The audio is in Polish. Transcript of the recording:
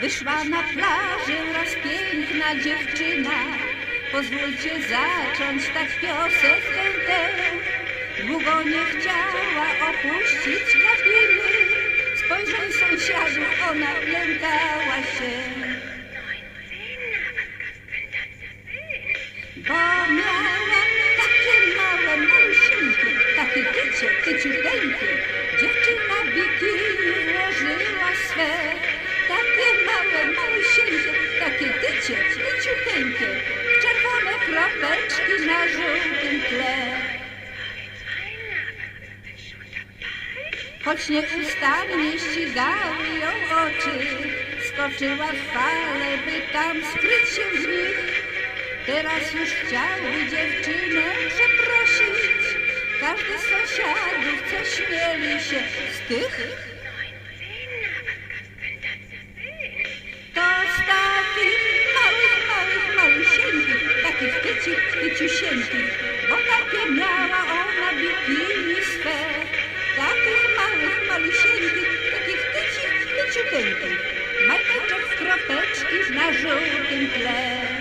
Wyszła na plażę raz piękna dziewczyna. Pozwólcie zacząć tak piosenkę tę. Długo nie chciała opuścić kabiny. Spojrzeń sąsiadów ona lękała się. Bo miała takie małe, malusieńkie, takie tycie, tyciuteńkie. Dziewczyna bikini tyciuteńkie. Czerwone kropeczki na żółtym tle. Choć nieustannie ścigały ją oczy, skoczyła w fale, by tam skryć się z nich. Teraz już chciałby dziewczynę przeprosić. Każdy z sąsiadów, co śmieli się z tych, takich tycich, tyciusieńkich, bo takie miała ona bikini swe. Takich małych, malusieńkich, takich tycich, tyciuteńkich, majteczek w kropeczki na żółtym tle.